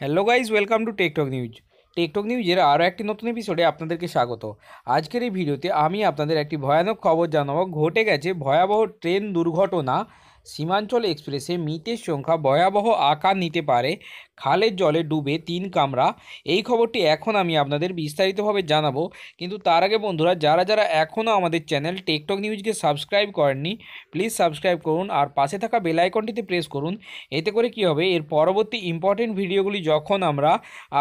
Hello guys welcome to TechTalk news TechTalk নিউজের আরও একটি নতুন এপিসোডে আপনাদেরকে স্বাগত। আজকের এই ভিডিওতে আমি আপনাদের একটি ভয়ানক খবর জানাব। ঘটে গেছে ভয়াবহ ট্রেন দুর্ঘটনা সীমাঞ্চল এক্সপ্রেসে মৃতের সংখ্যা ভয়াবহ আকার নিতে পারে। খালের জলে ডুবে তিন কামরা। এই খবরটি এখন আমি আপনাদের বিস্তারিতভাবে জানাব। কিন্তু তার আগে বন্ধুরা, যারা যারা এখনও আমাদের চ্যানেল টেকটক নিউজকে সাবস্ক্রাইব করেননি, প্লিজ সাবস্ক্রাইব করুন আর পাশে থাকা বেল আইকনটিতে প্রেস করুন। এতে করে কি হবে? এর পরবর্তী ইম্পর্টেন্ট ভিডিওগুলি যখন আমরা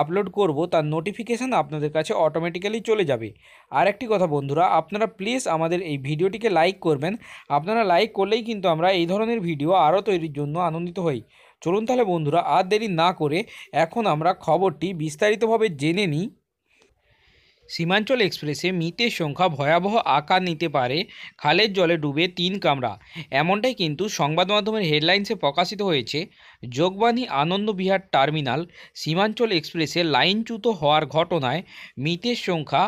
আপলোড করব, তার নোটিফিকেশান আপনাদের কাছে অটোমেটিক্যালি চলে যাবে। আর একটি কথা বন্ধুরা, আপনারা প্লিজ আমাদের এই ভিডিওটিকে লাইক করবেন। আপনারা লাইক করলেই কিন্তু আমরা এই ধরনের ভিডিও আরও তৈরির জন্য আনন্দিত হই। চলুন তাহলে বন্ধুরা, আর দেরি না করে এখন আমরা খবরটি বিস্তারিতভাবে জেনে নিই সীমাঞ্চল এক্সপ্রেসে মৃতের সংখ্যা ভয়াবহ আকার নিতে পারে, খালের জলে ডুবে তিন কামরা। এমনটাই কিন্তু সংবাদ মাধ্যমের হেডলাইন্সে প্রকাশিত হয়েছে। যোগবাণী আনন্দ বিহার টার্মিনাল, সীমাঞ্চল এক্সপ্রেসে লাইনচ্যুত হওয়ার ঘটনায় মৃতের সংখ্যা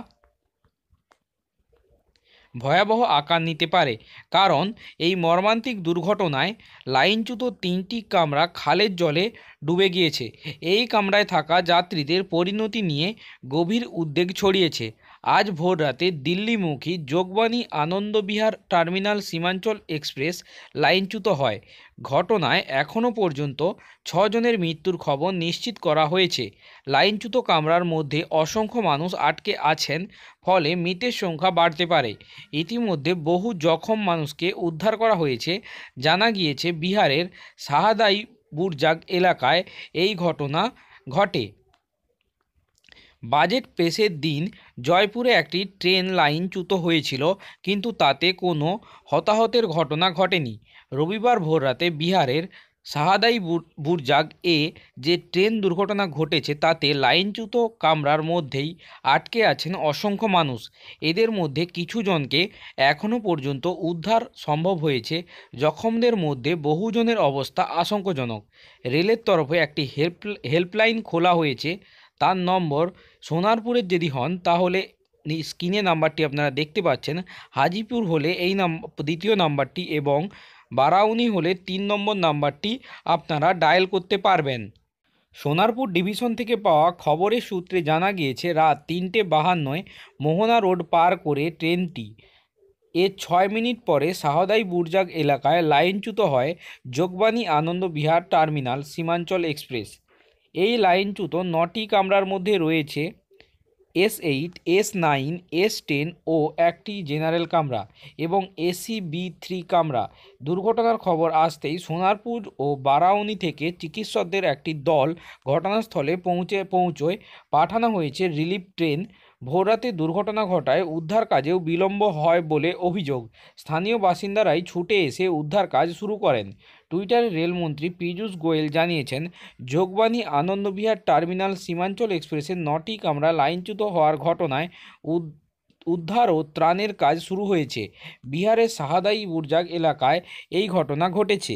ভয়াবহ আকার নিতে পারে। কারণ, এই মর্মান্তিক দুর্ঘটনায় লাইনচ্যুত তিনটি কামরা খালের জলে ডুবে গিয়েছে। এই কামরায় থাকা যাত্রীদের পরিণতি নিয়ে গভীর উদ্বেগ ছড়িয়েছে। আজ ভোর রাতে দিল্লিমুখী যোগবাণী আনন্দবিহার টার্মিনাল সীমাঞ্চল এক্সপ্রেস লাইনচ্যুত হয়। ঘটনায় এখনও পর্যন্ত ছজনের মৃত্যুর খবর নিশ্চিত করা হয়েছে। লাইনচ্যুত কামরার মধ্যে অসংখ্য মানুষ আটকে আছেন, ফলে মৃতের সংখ্যা বাড়তে পারে। ইতিমধ্যে বহু জখম মানুষকে উদ্ধার করা হয়েছে, জানা গিয়েছে বিহারের শাহাদাই বুরজাগ এলাকায় এই ঘটনা ঘটে। বাজেট পেশের দিন জয়পুরে একটি ট্রেন লাইনচ্যুত হয়েছিল, কিন্তু তাতে কোনো হতাহতের ঘটনা ঘটেনি। রবিবার ভোররাতে বিহারের শাহাদাই বুরজাগ এ যে ট্রেন দুর্ঘটনা ঘটেছে, তাতে লাইনচ্যুত কামরার মধ্যেই আটকে আছেন অসংখ্য মানুষ। এদের মধ্যে কিছু জনকে এখনও পর্যন্ত উদ্ধার সম্ভব হয়েছে। জখমদের মধ্যে বহুজনের অবস্থা আশঙ্কাজনক। রেলের তরফে একটি হেল্প, হেল্পলাইন খোলা হয়েছে। তার নম্বর সোনারপুরের যদি হন, তাহলে স্ক্রিনে নাম্বারটি আপনারা দেখতে পাচ্ছেন। হাজিপুর হলে এই নাম্বার দ্বিতীয় নাম্বারটি এবং বারাউনি হলে তিন নম্বর নাম্বারটি আপনারা ডায়াল করতে পারবেন। সোনারপুর ডিভিশন থেকে পাওয়া খবরের সূত্রে জানা গিয়েছে, রাত তিনটে বাহান্নয় মোহনা রোড পার করে ট্রেনটি এর ছয় মিনিট পরে শাহদাই বুরজাগ এলাকায় লাইনচ্যুত হয় যোগবাণী আনন্দ বিহার টার্মিনাল, সীমাঞ্চল এক্সপ্রেস। এই লাইনচ্যুত নটি কামরার মধ্যে রয়েছে। S eight S nine S ten ও একটি জেনারেল কামরা এবং এসি বি থ্রি কামরা। দুর্ঘটনার খবর আসতেই সোনারপুর ও বারাউনি থেকে চিকিৎসকদের একটি দল ঘটনাস্থলে পৌঁছে, পৌঁছয় পাঠানো হয়েছে রিলিফ ট্রেন ভোররাতে দুর্ঘটনা ঘটায়, উদ্ধার কাজেও বিলম্ব হয় বলে অভিযোগ। স্থানীয় বাসিন্দারাই ছুটে এসে উদ্ধার কাজ শুরু করেন। টুইটারে রেলমন্ত্রী পীযূষ গোয়েল জানিয়েছেন, যোগবাণী আনন্দবিহার টার্মিনাল সীমাঞ্চল এক্সপ্রেসের নটি কামরা লাইনচ্যুত হওয়ার ঘটনায় উদ্ধার ও ত্রাণের কাজ শুরু হয়েছে। বিহারের শাহাদাই বুরজাগ এলাকায় এই ঘটনা ঘটেছে।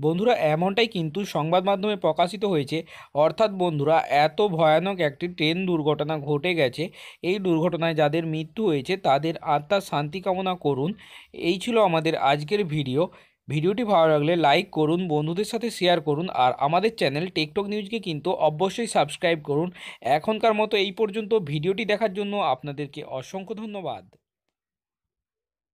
বন্ধুরা, এমনটাই কিন্তু সংবাদ মাধ্যমে প্রকাশিত হয়েছে। অর্থাৎ বন্ধুরা, এত ভয়ানক একটি ট্রেন দুর্ঘটনা ঘটে গেছে। এই দুর্ঘটনায় যাদের মৃত্যু হয়েছে, তাদের আত্মার শান্তি কামনা করুন। এই ছিল আমাদের আজকের ভিডিও। ভিডিওটি ভালো লাগলে লাইক করুন, বন্ধুদের সাথে শেয়ার করুন আর আমাদের চ্যানেল টেকটক নিউজকে কিন্তু অবশ্যই সাবস্ক্রাইব করুন। এখনকার মতো এই পর্যন্ত ভিডিওটি দেখার জন্য আপনাদেরকে অসংখ্য ধন্যবাদ।